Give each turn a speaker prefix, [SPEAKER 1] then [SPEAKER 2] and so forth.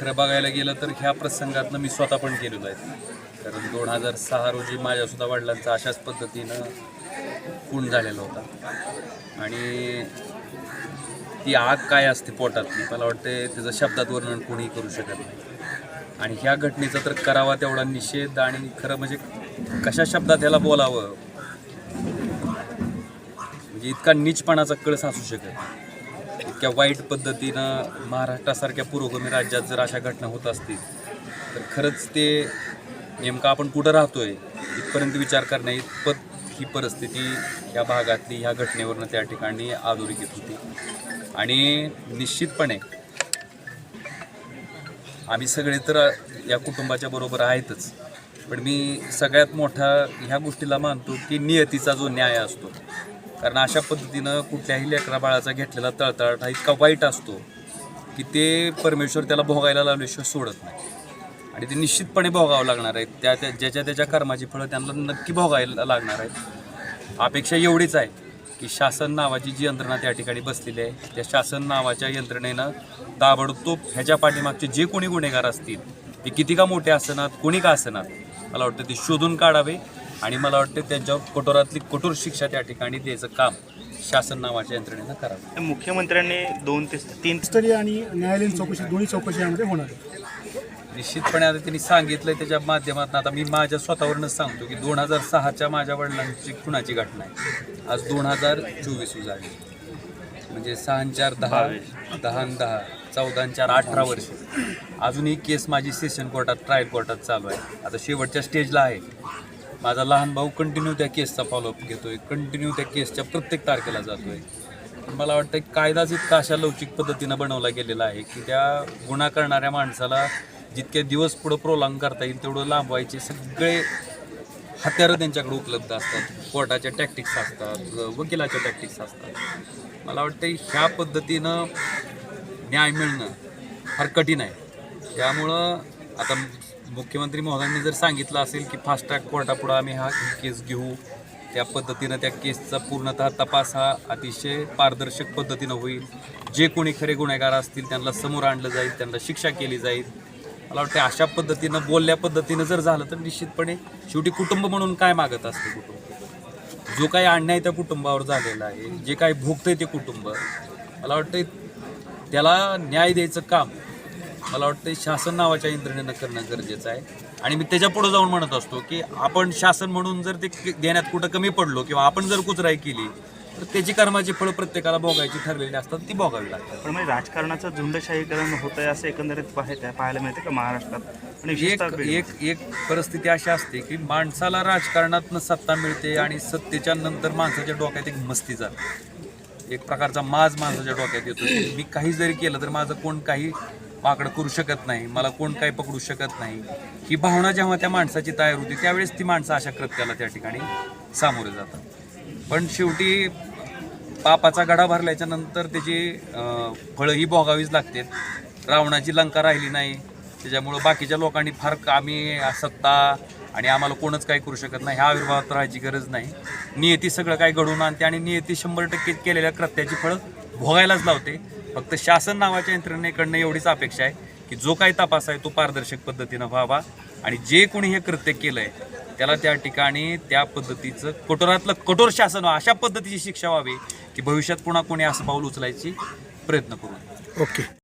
[SPEAKER 1] खरं बघायला गेलं तर ह्या प्रसंगातनं मी स्वतः पण केलेलो आहे. कारण दोन हजार सहा रोजी माझ्यासुद्धा वडिलांचा अशाच पद्धतीनं खून झालेला होता. आणि ती आग काय असते पोटातली मला वाटते त्याचं शब्दात वर्णन कोणीही करू शकत नाही. आणि ह्या घटनेचा तर करावा तेवढा निषेध आणि खरं म्हणजे कशा शब्दात ह्याला बोलावं? म्हणजे इतका नीचपणाचा कळस असू शकत नाही. इतक्या वाईट पद्धतीनं महाराष्ट्रासारख्या पुरोगामी राज्यात जर अशा घटना होत असतील तर खरंच ते नेमकं आपण कुठं राहतोय इथपर्यंत विचार करण्या इतपत ही परिस्थिती ह्या भागातली ह्या घटनेवरनं त्या ठिकाणी अधोरेखित होती. आणि निश्चितपणे आम्ही सगळे तर या कुटुंबाच्या बरोबर आहेतच पण मी सगळ्यात मोठा ह्या गोष्टीला मानतो की नियतीचा जो न्याय असतो कारण अशा पद्धतीनं कुठल्याही लेकरा बाळाचा घेतलेला तळतळाट हा इतका वाईट असतो की ते परमेश्वर त्याला भोगायला लावल्याशिवाय सोडत नाही. आणि ते निश्चितपणे भोगावं लागणार आहे त्या त्या ज्याच्या त्याच्या कर्माची फळं त्यांना नक्की भोगायला लागणार आहेत. अपेक्षा एवढीच आहे की शासन नावाची जी यंत्रणा त्या ठिकाणी बसलेली आहे त्या शासन नावाच्या यंत्रणेनं ताबडतोब ह्याच्या पाठीमागचे जे कोणी गुन्हेगार असतील ते किती का मोठे असणार कोणी का असणार मला वाटतं ते शोधून काढावे. आणि मला वाटतं त्यांच्यावर कठोरातली कठोर शिक्षा त्या ठिकाणी द्यायचं काम शासन नावाच्या यंत्रणेनं करावं.
[SPEAKER 2] मुख्यमंत्र्यांनी दोन ते तीन
[SPEAKER 3] स्तरीय आणि न्यायालयीन चौकशी दोन्ही चौकशी यामध्ये होणार
[SPEAKER 1] निश्चितपणे आता त्यांनी सांगितलंय त्याच्या माध्यमातून. आता मी माझ्या स्वतःवरूनच सांगतो की दोन हजार सहाच्या माझ्या वडिलांची खुनाची घटना आहे. आज दोन हजार चोवीस उजाडली म्हणजे सहा चार दहा दहा दहा चौदा चार अठरा वर्ष. अजूनही केस माझी सेशन कोर्टात ट्रायल कोर्टात चालू आहे. आता शेवटच्या स्टेजला आहे. माझा लहान भाऊ कंटिन्यू त्या केसचा फॉलोअप घेतोय. कंटिन्यू त्या केसच्या प्रत्येक तारखेला जातोय. मला वाटतं कायदाच इतका अशा लवचिक पद्धतीनं बनवला गेलेला आहे की त्या गुन्हा करणाऱ्या माणसाला जितके दिवस पुढं प्रोलांग करता येईल तेवढं लांबवायचे सगळे हत्यारं त्यांच्याकडे उपलब्ध असतात. कोर्टाच्या टॅक्टिक्स असतात वकिलाच्या टॅक्टिक्स असतात. मला वाटतं ह्या पद्धतीनं न्याय मिळणं फार कठीण आहे. त्यामुळं आता मुख्यमंत्री महोदयांनी जर सांगितलं असेल की फास्ट ट्रॅक कोर्टापुढं आम्ही हा केस घेऊ त्या पद्धतीनं त्या केसचा पूर्णतः तपास हा अतिशय पारदर्शक पद्धतीनं होईल. जे कोणी खरे गुन्हेगार असतील त्यांना समोर आणलं जाईल त्यांना शिक्षा केली जाईल. मला वाटतं अशा पद्धतीनं बोलल्या पद्धतीनं जर झालं तर निश्चितपणे शेवटी कुटुंब म्हणून काय मागत असते कुटुंब? जो काही अन्याय त्या कुटुंबावर झालेला आहे जे काही भोगतंय ते कुटुंब मला वाटतं त्याला न्याय द्यायचं काम मला वाटतं शासन नावाच्या यंत्रणेनं करणं गरजेचं आहे. आणि मी त्याच्या पुढे जाऊन म्हणत असतो की आपण शासन म्हणून जर ते देण्यात कुठं कमी पडलो किंवा आपण जर कुचराई केली तर त्याची कर्माची फळं प्रत्येकाला भोगायची ठरलेली असतात ती भोगावी लागतात.
[SPEAKER 2] पण म्हणजे राजकारणाचं झुंडशाहीकरण होत आहे असं एकंदरीत पाहायला मिळतं का महाराष्ट्रात? आणि
[SPEAKER 1] एक. एक एक परिस्थिती अशी असते की माणसाला राजकारणातनं सत्ता मिळते आणि सत्तेच्या नंतर माणसाच्या डोक्यात एक मस्ती जाते. एक प्रकारचा माज माणसाच्या डोक्यात येतो. मी काही जरी केलं तर माझं कोण काही माकडं करू शकत नाही मला कोण काही पकडू शकत नाही. ही भावना जेव्हा त्या माणसाची तयार होती त्यावेळेस ती माणसं अशा कृत्याला त्या ठिकाणी सामोरे जातात. पण शेवटी पापाचा गडा भरल्याच्या नंतर त्याची फळंही फळं ही भोगावीच लागते. रावणाची लंका राहिली नाही त्याच्यामुळं बाकीच्या लोकांनी फार आम्ही सत्ता आणि आम्हाला कोणच काही करू शकत नाही ह्या आविर्भावात राहायची गरज नाही. नियती सगळं काही घडवून आणते आणि नियती शंभर टक्के केलेल्या कृत्याची फळं भोगायलाच लावते. फक्त शासन नावाच्या यंत्रणेकडनं एवढीच अपेक्षा आहे की जो काही तपास आहे तो पारदर्शक पद्धतीनं व्हावा आणि जे कोणी हे कृत्य केलं आहे त्याला त्या ठिकाणी त्या पद्धतीचं कठोरातलं कठोर शासन अशा पद्धतीची शिक्षा व्हावी की भविष्यात पुन्हा कोणी असं पाऊल उचलायची प्रयत्न करू
[SPEAKER 3] ओके.